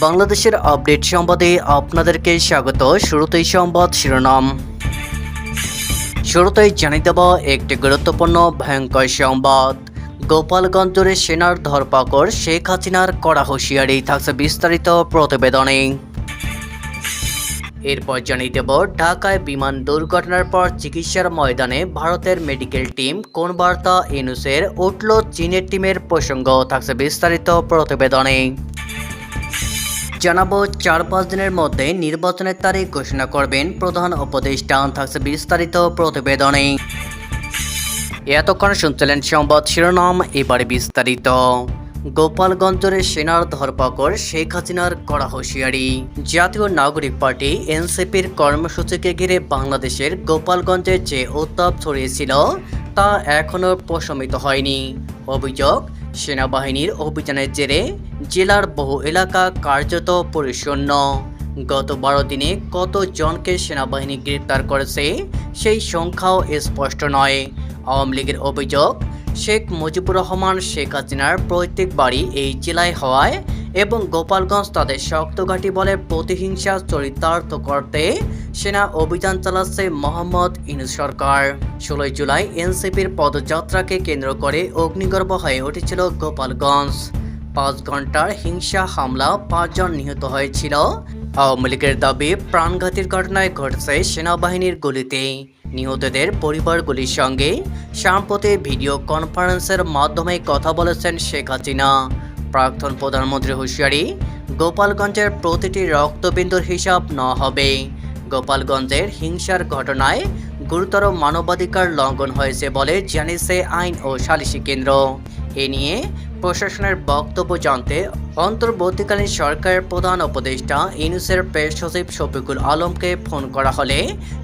বাংলাদেশের আপডেট সংবাদে আপনাদেরকে স্বাগত। শুরুতেই সংবাদ শিরোনাম। শুরুতেই জানিয়ে দেব একটি গুরুত্বপূর্ণ ভয়ঙ্কর সংবাদ। গোপালগঞ্জের সেনার ধরপাকড় শেখ হাসিনার কড়া হুঁশিয়ারি থাকছে বিস্তারিত প্রতিবেদনে। এরপর জানিয়ে দেব, ঢাকায় বিমান দুর্ঘটনার পর চিকিৎসার ময়দানে ভারতের মেডিকেল টিম কোন বার্তা ইনুসের উঠল, চীনের টিমের প্রসঙ্গ থাকছে বিস্তারিত প্রতিবেদনে। জানাব, চার পাঁচ দিনের মধ্যে নির্বাচনের তারিখ ঘোষণা করবেন প্রধান উপদেষ্টা। থাকছে বিস্তারিত প্রতিবেদনে। এতক্ষণ শুনছিলেন সংবাদ শিরোনাম, এবারে বিস্তারিত। গোপালগঞ্জের সেনার ধরপাকড় শেখ হাসিনার কড়া হুঁশিয়ারি। জাতীয় নাগরিক পার্টি, এনসিপির কর্মসূচিকে ঘিরে বাংলাদেশের গোপালগঞ্জে যে উত্তাপ ছড়িয়েছিল, তা এখনও প্রশমিত হয়নি। অভিযোগ সেনাবাহিনীর অভিযানের জেরে জেলার বহু এলাকা কার্যত পরিচ্ছন্ন। গত বারো দিনে কত জনকে সেনাবাহিনী গ্রেপ্তার করেছে, সেই সংখ্যাও স্পষ্ট নয়। আওয়ামী লীগের অভিযোগ, শেখ মুজিবুর রহমান, শেখ হাসিনার প্রত্যেক বাড়ি এই জেলায় হওয়ায় এবং গোপালগঞ্জ তাদের শক্ত ঘাঁটি বলে প্রতিহিংসা চরিতার্থ করতে সেনা অভিযান চালাচ্ছে মোহাম্মদ ইনুস সরকার। ষোলোই জুলাই এনসিপির পদযাত্রাকে কেন্দ্র করে অগ্নিগর্ভ হয়ে উঠেছিল গোপালগঞ্জ। পাঁচ ঘণ্টার হিংসা হামলা পাঁচজন নিহত হয়েছিল। আওয়ামী লীগের দাবি, প্রাণঘাতীর ঘটনায় ঘটছে সেনাবাহিনীর গুলিতে। নিহতদের পরিবারগুলির সঙ্গে সাম্প্রতি ভিডিও কনফারেন্সের মাধ্যমে কথা বলেছেন শেখ হাসিনা। প্রাক্তন প্রধানমন্ত্রী হুঁশিয়ারি, গোপালগঞ্জের প্রতিটি রক্তবিন্দুর হিসাব নেওয়া হবে গোপালগঞ্জের হিংসার ঘটনায় গুরুতর মানবাধিকার লঙ্ঘন হয়েছে বলে জানিয়েছে আইন ও সালিসি কেন্দ্র। এ নিয়ে প্রশাসনের বক্তব্য জানতে অন্তর্বর্তীকালীন সরকারের প্রধান উপদেষ্টা ইনুসের প্রেস সচিব শফিকুল আলমকে ফোন করা হলে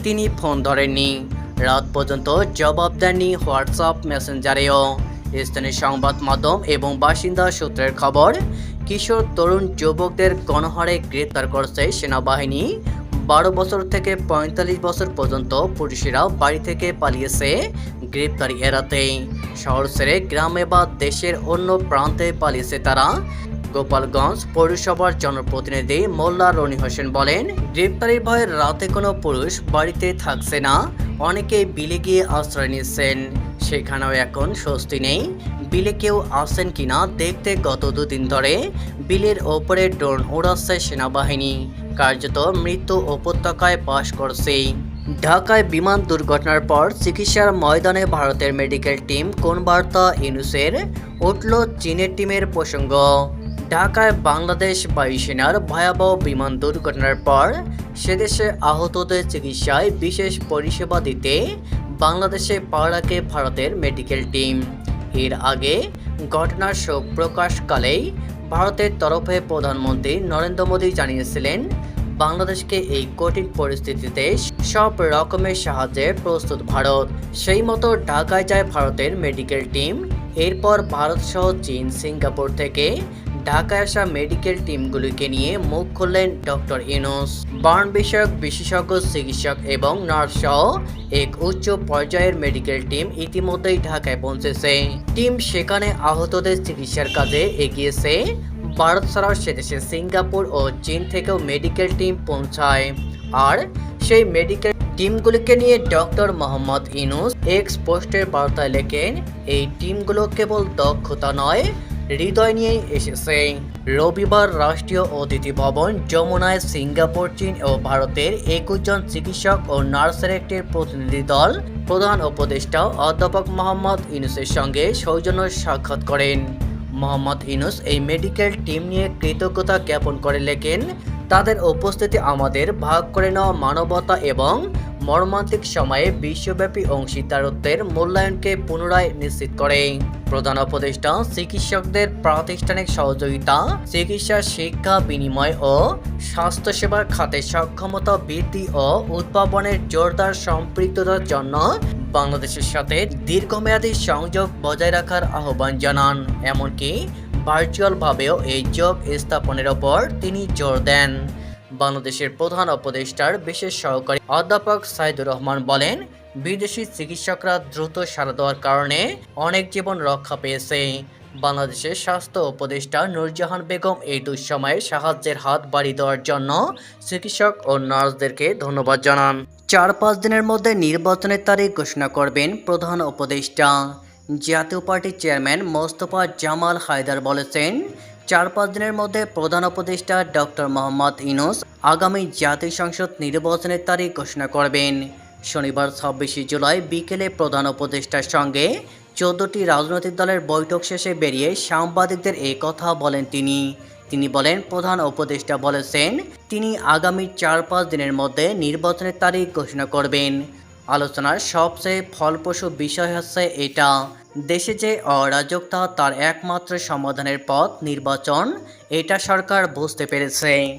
তিনি ফোন ধরেননি। রাত পর্যন্ত জবাব দেননি হোয়াটসঅ্যাপ মেসেঞ্জারেও। স্থানীয় সংবাদ মাধ্যম এবং বাসিন্দা সূত্রের খবর, কিশোর তরুণ যুবকদের গণহারে গ্রেপ্তার করছে সেনাবাহিনী। বারো বছর থেকে পঁয়তাল্লিশ বছর পর্যন্ত পুরুষেরা বাড়ি থেকে পালিয়েছে গ্রেপ্তারি এড়াতে। শহর ছেড়ে গ্রামে বা দেশের অন্য প্রান্তে পালিয়েছে তারা। গোপালগঞ্জ পৌরসভার জনপ্রতিনিধি মোল্লা রনি হোসেন বলেন, গ্রেপ্তারির ভয়ে রাতে কোনো পুরুষ বাড়িতে থাকছে না, অনেকেই বিলে গিয়ে আশ্রয় নিচ্ছেন। সেখানেও এখন, স্বস্তি নেই। বিলে কেউ আসেন কিনা দেখতে গত দুদিন ধরে বিলের ওপরে ড্রোন ওড়াচ্ছে সেনাবাহিনী। কার্যত মৃত্যু উপত্যকায় বাস করছে। ঢাকায় বিমান দুর্ঘটনার পর চিকিৎসার ময়দানে ভারতের মেডিকেল টিম, কোন বার্তা? ইনুসের উঠল চীনের টিমের প্রসঙ্গ। ঢাকায় বাংলাদেশ বায়ুসেনার ভয়াবহ বিমান দুর্ঘটনার পর সেদেশে আহতদের চিকিৎসায় বিশেষ পরিষেবা দিতে বাংলাদেশে পা রাখে ভারতের মেডিকেল টিম এর আগে ঘটনার শোক প্রকাশকালেই ভারতের তরফে প্রধানমন্ত্রী নরেন্দ্র মোদী জানিয়েছিলেন, বাংলাদেশকে এই কঠিন পরিস্থিতিতে সব রকমের সাহায্যে প্রস্তুত ভারত। সেই মতো ঢাকায় যায় ভারতের মেডিকেল টিম এরপর ভারত সহ চীন, সিঙ্গাপুর থেকে ঢাকায় আসা মেডিকেল টিমগুলিকে নিয়ে মুখ খুললেন ডক্টর ইনোস বার্ন বিষয়ক বিশেষজ্ঞ, চিকিৎসক এবং নার্স সহ এক উচ্চ পর্যায়ের মেডিকেল টিম ইতিমধ্যেই ঢাকায় পৌঁছেছে। টিম সেখানে আহতদের চিকিৎসার কাজে এগিয়েছে। ভারত ছাড়াও সেদেশে সিঙ্গাপুর ও চীন থেকেও মেডিকেল টিম পৌঁছায়। আর সেই মেডিকেল টিমগুলিকে নিয়ে ডক্টর মোহাম্মদ ইনুস এক্স পোস্টের বার্তায় লেখেন, এই টিমগুলো কেবল দক্ষতা নয় হৃদয় নিয়েই এসেছে রবিবার রাষ্ট্রীয় অতিথি ভবন, যমুনায় সিঙ্গাপুর, চীন ও ভারতের একুশ জন চিকিৎসক ও নার্সের একটি প্রতিনিধি দল প্রধান উপদেষ্টা অধ্যাপক মোহাম্মদ ইনুসের সঙ্গে সৌজন্য সাক্ষাৎ করেন। মোহাম্মদ ইনুস এই মেডিকেল টিম নিয়ে কৃতজ্ঞতা জ্ঞাপন করে লেখেন, তাদের উপস্থিতি আমাদের ভাগ করে নেওয়া মানবতা এবং মর্মান্তিক সময়ে বিশ্বব্যাপী অংশীদারত্বের মূল্যায়নকে পুনরায় নিশ্চিত করে। প্রধান উপদেষ্টা চিকিৎসকদের প্রাতিষ্ঠানিক সহযোগিতা, চিকিৎসা, শিক্ষা বিনিময় ও স্বাস্থ্যসেবার খাতে সক্ষমতা বৃদ্ধি ও উদ্ভাবনের জোরদার সম্পৃক্ততার জন্য বাংলাদেশের সাথে দীর্ঘমেয়াদী সংযোগ বজায় রাখার আহ্বান জানান। এমনকি ভার্চুয়ালভাবেও এই যোগ স্থাপনের ওপর তিনি জোর দেন। বাংলাদেশের প্রধান উপদেষ্টার বিশেষ সহকারী অধ্যাপক সাইদুর রহমান বলেন, বিদেশি চিকিৎসকরা দ্রুত সাড়া দেওয়ার কারণে অনেক জীবন রক্ষা পেয়েছে। বাংলাদেশের স্বাস্থ্য উপদেষ্টা নূরজাহান বেগম এই দুঃসময়ে সাহায্যের হাত বাড়িয়ে দেওয়ার জন্য চিকিৎসক ও নার্সদেরকে ধন্যবাদ জানান। চার পাঁচ দিনের মধ্যে নির্বাচনের তারিখ ঘোষণা করবেন প্রধান উপদেষ্টা। জাতীয় পার্টির চেয়ারম্যান মোস্তফা জামাল হায়দার বলেছেন চার পাঁচ দিনের মধ্যে প্রধান উপদেষ্টা ডক্টর মোহাম্মদ ইনুস আগামী জাতীয় সংসদ নির্বাচনের তারিখ ঘোষণা করবেন। শনিবার ছাব্বিশে জুলাই বিকেলে প্রধান উপদেষ্টার সঙ্গে চোদ্দটি রাজনৈতিক দলের বৈঠক শেষে বেরিয়ে সাংবাদিকদের এই কথা বলেন তিনি। তিনি বলেন, প্রধান উপদেষ্টা বলেছেন, তিনি আগামী চার পাঁচ দিনের মধ্যে নির্বাচনের তারিখ ঘোষণা করবেন। আলোচনার সবচেয়ে ফলপ্রসূ বিষয় হচ্ছে এটা। দেশে যে অরাজকতা, তার একমাত্র সমাধানের পথ নির্বাচন, এটা সরকার বুঝতে পেরেছে।